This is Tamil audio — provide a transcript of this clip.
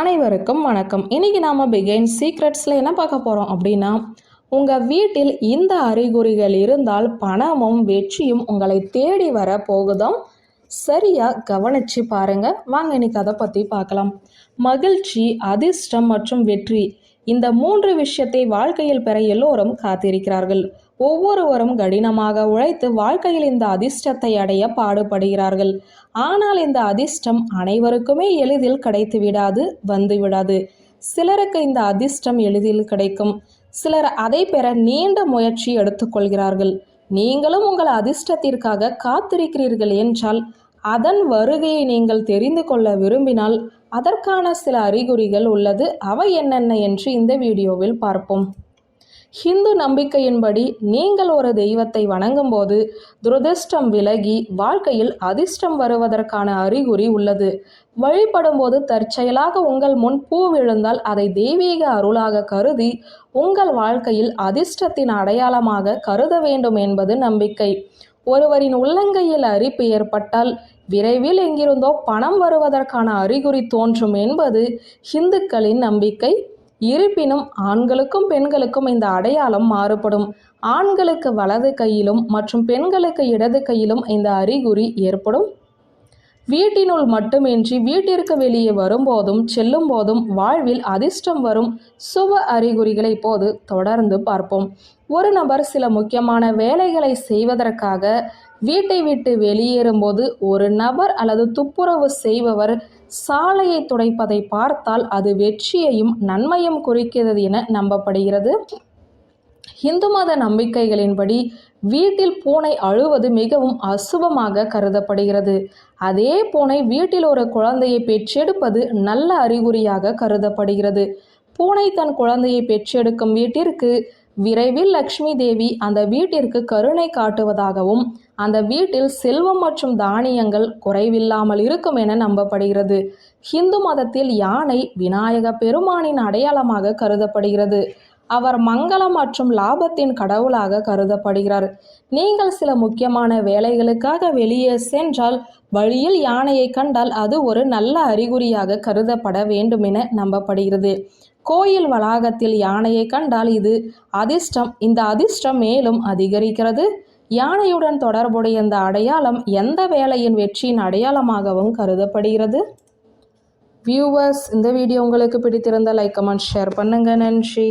அனைவருக்கும் வணக்கம். இன்னைக்கு நாம பிகைன் சீக்ரெட்ஸில் என்ன பார்க்க போகிறோம் அப்படின்னா உங்கள் வீட்டில் இந்த அறிகுறிகள் இருந்தால் பணமும் வெற்றியும் உங்களை தேடி வர போகுதோ சரியாக கவனித்து பாருங்கள் வாங்க இன்னைக்கு அதை பற்றி பார்க்கலாம். மகிழ்ச்சி அதிர்ஷ்டம் மற்றும் வெற்றி இந்த மூன்று விஷயத்தை வாழ்க்கையில் பெற எல்லோரும் காத்திருக்கிறார்கள். ஒவ்வொருவரும் கடினமாக உழைத்து வாழ்க்கையில் இந்த அதிர்ஷ்டத்தை அடைய பாடுபடுகிறார்கள். ஆனால் இந்த அதிர்ஷ்டம் அனைவருக்குமே எளிதில் கிடைத்து விடாது வந்து விடாது சிலருக்கு இந்த அதிர்ஷ்டம் எளிதில் கிடைக்கும். சிலர் அதை பெற நீண்ட முயற்சி எடுத்துக்கொள்கிறார்கள். நீங்களும் உங்கள் அதிர்ஷ்டத்திற்காக காத்திருக்கிறீர்கள் என்றால் அதன் வருகையை நீங்கள் தெரிந்து கொள்ள விரும்பினால் அதற்கான சில அறிகுறிகள் உள்ளது. அவை என்னென்ன என்று இந்த வீடியோவில் பார்ப்போம். ஹிந்து நம்பிக்கையின்படி நீங்கள் ஒரு தெய்வத்தை வணங்கும்போது துரதிர்ஷ்டம் விலகி வாழ்க்கையில் அதிர்ஷ்டம் வருவதற்கான அறிகுறி உள்ளது. வழிபடும்போது தற்செயலாக உங்கள் முன் பூ விழுந்தால் அதை தெய்வீக அருளாக கருதி உங்கள் வாழ்க்கையில் அதிர்ஷ்டத்தின் அடையாளமாக கருத வேண்டும் என்பது நம்பிக்கை. ஒருவரின் உள்ளங்கையில் அரிப்பு ஏற்பட்டால் விரைவில் எங்கிருந்தோ பணம் வருவதற்கான அறிகுறி தோன்றும் என்பது ஹிந்துக்களின் நம்பிக்கை. இருப்பினும் ஆண்களுக்கும் பெண்களுக்கும் இந்த அடையாளம் மாறுபடும். ஆண்களுக்கு வலது கையிலும் மற்றும் பெண்களுக்கு இடது கையிலும் இந்த அறிகுறி ஏற்படும். வீட்டினுள் மட்டுமின்றி வீட்டிற்கு வெளியே வரும்போதும் செல்லும் போதும் வாழ்வில் அதிர்ஷ்டம் வரும் சுப அறிகுறிகளை இப்போது தொடர்ந்து பார்ப்போம். ஒரு நபர் சில முக்கியமான வேலைகளை செய்வதற்காக வீட்டை விட்டு வெளியேறும்போது ஒரு நபர் அல்லது துப்புரவு செய்பவர் சாலையை துடைப்பதை பார்த்தால் அது வெற்றியையும் நன்மையும் குறிக்கிறது என நம்பப்படுகிறது. இந்து மத நம்பிக்கைகளின்படி வீட்டில் பூனை அழுவது மிகவும் அசுபமாக கருதப்படுகிறது. அதே பூனை வீட்டில் ஒரு குழந்தையை பெற்றெடுப்பது நல்ல அறிகுறியாக கருதப்படுகிறது. பூனை தன் குழந்தையை பெற்றெடுக்கும் வீட்டிற்கு விரைவில் லக்ஷ்மி தேவி அந்த வீட்டிற்கு கருணை காட்டுவதாகவும் அந்த வீட்டில் செல்வம் மற்றும் தானியங்கள் குறைவில்லாமல் இருக்கும் என நம்பப்படுகிறது. ஹிந்து மதத்தில் யானை விநாயக பெருமானின் அடையாளமாக கருதப்படுகிறது. அவர் மங்களம் மற்றும் லாபத்தின் கடவுளாக கருதப்படுகிறார். நீங்கள் சில முக்கியமான வேலைகளுக்காக வெளியே சென்றால் வழியில் யானையை கண்டால் அது ஒரு நல்ல அறிகுறியாக கருதப்பட வேண்டும் என நம்பப்படுகிறது. கோயில் வளாகத்தில் யானையை கண்டால் இது அதிர்ஷ்டம். இந்த அதிர்ஷ்டம் மேலும் அதிகரிக்கிறது. யானையுடன் தொடர்புடைய இந்த அடையாளம் எந்த வேலையின் வெற்றியின் அடையாளமாகவும் கருதப்படுகிறது. வியூவர்ஸ் இந்த வீடியோ உங்களுக்கு பிடித்திருந்தால் லைக் கமெண்ட் ஷேர் பண்ணுங்கள் நன்றி.